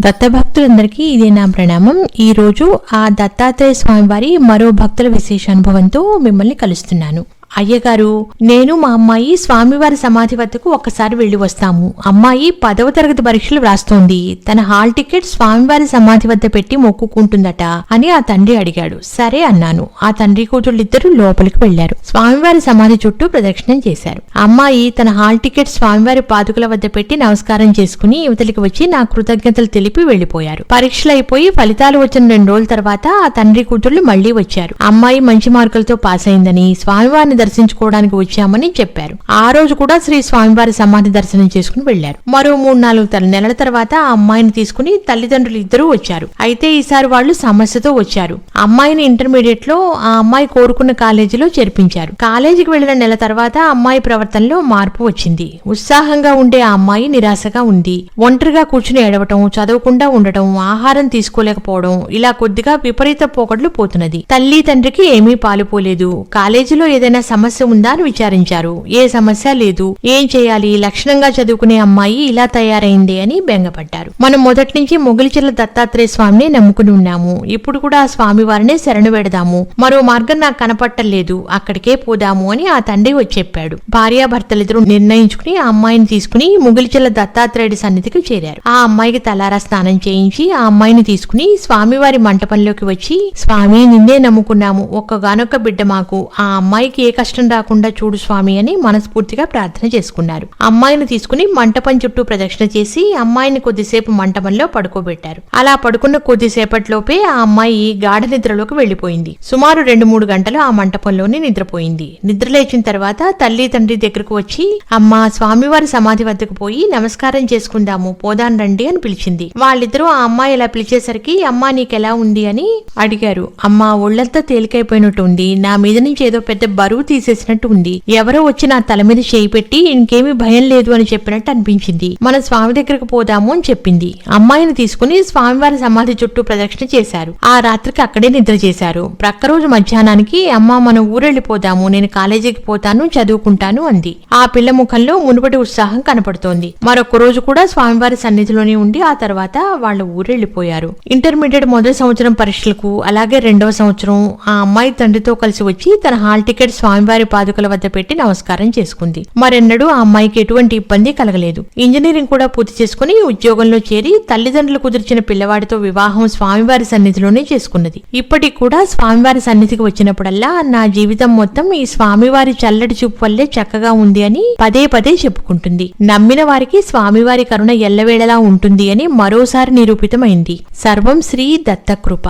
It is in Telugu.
దత్తభక్తులందరికీ ఇదే నా ప్రణామం. ఈరోజు ఆ దత్తాత్రేయ స్వామివారి మరో భక్తుల విశేష అనుభవంతో మిమ్మల్ని కలుస్తున్నాను. అయ్యగారు నేను మా అమ్మాయి స్వామివారి సమాధి వద్దకు ఒక్కసారి వెళ్ళి వస్తాము. అమ్మాయి పదవ తరగతి పరీక్షలు వ్రాస్తోంది. తన హాల్ టికెట్ స్వామివారి సమాధి వద్ద పెట్టి మొక్కుకుంటుందట అని ఆ తండ్రి అడిగాడు. సరే అన్నాను. ఆ తండ్రి కూతుళ్ళిద్దరూ లోపలికి వెళ్ళారు స్వామివారి సమాధి చుట్టూ ప్రదక్షిణం చేశారు. అమ్మాయి తన హాల్ టికెట్ స్వామివారి పాదుకల వద్ద పెట్టి నమస్కారం చేసుకుని యువతలికి వచ్చి నా కృతజ్ఞతలు తెలిపి వెళ్ళిపోయారు పరీక్షలు అయిపోయి ఫలితాలు వచ్చిన రెండు రోజుల తర్వాత ఆ తండ్రి కూతుళ్ళు మళ్ళీ వచ్చారు. అమ్మాయి మంచి మార్కులతో పాస్ అయిందని స్వామివారిని దర్శించుకోవడానికి వచ్చామని చెప్పారు. ఆ రోజు కూడా శ్రీ స్వామివారి సమాధి దర్శనం చేసుకుని వెళ్ళారు మరో మూడు నాలుగు తల నెలల తర్వాత ఆ అమ్మాయిని తీసుకుని తల్లిదండ్రులు ఇద్దరూ వచ్చారు. అయితే ఈసారి వాళ్ళు సమస్యతో వచ్చారు. అమ్మాయిని ఇంటర్మీడియట్లో ఆ అమ్మాయి కోరుకున్న కాలేజీలో చేర్పించారు. కాలేజీకి వెళ్ళిన నెల తర్వాత అమ్మాయి ప్రవర్తనలో మార్పు వచ్చింది. ఉత్సాహంగా ఉండే ఆ అమ్మాయి నిరాశగా ఉంది. ఒంటరిగా కూర్చుని ఏడవటం చదవకుండా ఉండటం ఆహారం తీసుకోలేకపోవడం ఇలా కొద్దిగా విపరీత పోకడ్లు పోతున్నది. తల్లి తండ్రికి ఏమీ పాలుపోలేదు. కాలేజీలో ఏదైనా సమస్య ఉందా అని విచారించారు. ఏ సమస్య లేదు. ఏం చేయాలి? లక్షణంగా చదువుకునే అమ్మాయి ఇలా తయారైంది అని బెంగపడ్డారు. మనం మొదటి నుంచి మొగిలిచెల దత్తాత్రేయ స్వామిని నమ్ముకుని ఉన్నాము. ఇప్పుడు కూడా ఆ స్వామి వారినే శరణు పెడదాము. మరో మార్గం నాకు కనపట్టలేదు. అక్కడికే పోదాము అని ఆ తండ్రి వచ్చి చెప్పాడు. భార్యాభర్తలిద్దరూ నిర్ణయించుకుని ఆ అమ్మాయిని తీసుకుని ముగిలిచెల దత్తాత్రేయుడి సన్నిధికి చేరారు. ఆ అమ్మాయికి తలారా స్నానం చేయించి ఆ అమ్మాయిని తీసుకుని స్వామివారి మంటపంలోకి వచ్చి స్వామి నిన్నే నమ్ముకున్నాము. ఒక్కగానొక్క బిడ్డ మాకు. ఆ అమ్మాయికి ఏ కష్టం రాకుండా చూడు స్వామి అని మనస్ఫూర్తిగా ప్రార్థన చేసుకున్నారు. అమ్మాయిని తీసుకుని మంటపం చుట్టూ ప్రదక్షిణ చేసి అమ్మాయిని కొద్దిసేపు మంటపంలో పడుకోబెట్టారు. అలా పడుకున్న కొద్దిసేపట్లోపే ఆ అమ్మాయి గాఢ నిద్రలోకి వెళ్ళిపోయింది సుమారు రెండు మూడు గంటలు ఆ మంటపంలోనే నిద్రపోయింది. నిద్ర లేచిన తర్వాత తల్లి తండ్రి దగ్గరకు వచ్చి అమ్మా స్వామివారి సమాధి వద్దకు పోయి నమస్కారం చేసుకుందాము పోదాన్ రండి అని పిలిచింది. వాళ్ళిద్దరూ ఆ అమ్మాయి ఇలా పిలిచేసరికి అమ్మా నీకెలా ఉంది? అని అడిగారు. అమ్మా ఒళ్ళంతా తేలికైపోయినట్టు ఉంది నా మీద నుంచి ఏదో పెద్ద బరువు తీసేసినట్టు ఉంది. ఎవరో వచ్చి నా తల మీద చేయి పెట్టి ఇంకేమీ భయం లేదు అని చెప్పినట్టు అనిపించింది. మన స్వామి దగ్గరకు పోదాము అని చెప్పింది. అమ్మాయిని తీసుకుని స్వామివారి సమాధి చుట్టూ ప్రదక్షిణ చేశారు. ఆ రాత్రికి అక్కడే నిద్ర చేశారు. ప్రక్క రోజు మధ్యాహ్నానికి అమ్మ మన ఊరెళ్ళిపోదాము. నేను కాలేజీకి పోతాను చదువుకుంటాను అంది. ఆ పిల్ల ముఖంలో మునుపటి ఉత్సాహం కనపడుతోంది. మరొక రోజు కూడా స్వామివారి సన్నిధిలోనే ఉండి ఆ తర్వాత వాళ్ళ ఊరెళ్ళిపోయారు. ఇంటర్మీడియట్ మొదటి సంవత్సరం పరీక్షలకు అలాగే రెండవ సంవత్సరం ఆ అమ్మాయి తండ్రితో కలిసి వచ్చి తన హాల్ టికెట్ స్వామి స్వామివారి పాదుకల వద్ద పెట్టి నమస్కారం చేసుకుంది. మరెన్నడూ ఆ అమ్మాయికి ఎటువంటి ఇబ్బంది కలగలేదు. ఇంజనీరింగ్ కూడా పూర్తి చేసుకుని ఉద్యోగంలో చేరి తల్లిదండ్రులు కుదిర్చిన పిల్లవాడితో వివాహం స్వామివారి సన్నిధిలోనే చేసుకున్నది. ఇప్పటికి కూడా స్వామివారి సన్నిధికి వచ్చినప్పుడల్లా నా జీవితం మొత్తం ఈ స్వామివారి చల్లటి చూపు వల్లే చక్కగా ఉంది అని పదే పదే చెప్పుకుంటుంది. నమ్మిన వారికి స్వామివారి కరుణ ఎల్లవేళలా ఉంటుంది అని మరోసారి నిరూపితమైంది. సర్వం శ్రీ దత్తకృప.